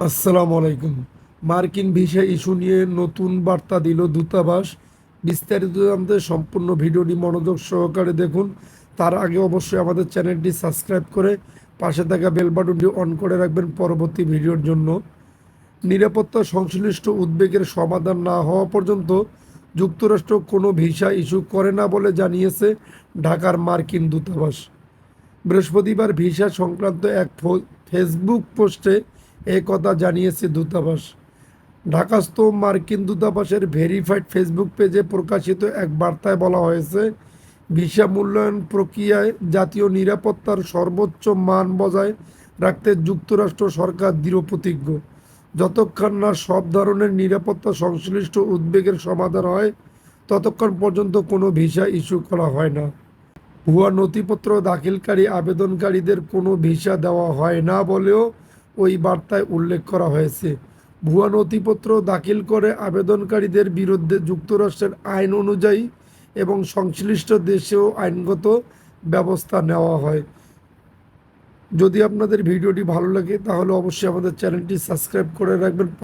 আসসালামু আলাইকুম। মার্কিন ভিসা ইস্যু নিয়ে নতুন বার্তা দিল দূতাবাস। বিস্তারিত জানতে সম্পূর্ণ ভিডিওটি মনোযোগ সহকারে দেখুন। তার আগে অবশ্যই আমাদের চ্যানেলটি সাবস্ক্রাইব করে পাশে থাকা বেল বাটনটি অন করে রাখবেন পরবর্তী ভিডিওর জন্য। নিরাপত্তা সংশ্লিষ্ট উদ্বেগের সমাধান না হওয়া পর্যন্ত যুক্তরাষ্ট্র কোনো ভিসা ইস্যু করে না বলে জানিয়েছে ঢাকার মার্কিন দূতাবাস। বৃহস্পতিবার ভিসা সংক্রান্ত এক ফেসবুক পোস্টে এ কথা জানিয়েছে দূতাবাস। ঢাকাস্থ মার্কিন দূতাবাসের ভেরিফাইড ফেসবুক পেজে প্রকাশিত এক বার্তায় বলা হয়েছে, ভিসা মূল্যায়ন প্রক্রিয়ায় জাতীয় নিরাপত্তার সর্বোচ্চ মান বজায় রাখতে যুক্তরাষ্ট্র সরকার দৃঢ় প্রতিজ্ঞ। যতক্ষণ না সব ধরনের নিরাপত্তা সংশ্লিষ্ট উদ্বেগের সমাধান হয়, ততক্ষণ পর্যন্ত কোনো ভিসা ইস্যু করা হয় না। ভুয়া নথিপত্র দাখিলকারী আবেদনকারীদের কোনো ভিসা দেওয়া হয় না বলেও ওই বার্তায় উল্লেখ করা হয়েছে। ভুয়া নথিপত্র দাখিল করে আবেদনকারীদের বিরুদ্ধে যুক্তরাষ্ট্রের আইন অনুযায়ী এবং সংশ্লিষ্ট দেশেও আইনগত ব্যবস্থা নেওয়া হয়। যদি আপনাদের ভিডিওটি ভালো লাগে, তাহলে অবশ্যই আমাদের চ্যানেলটি সাবস্ক্রাইব করে রাখবেন।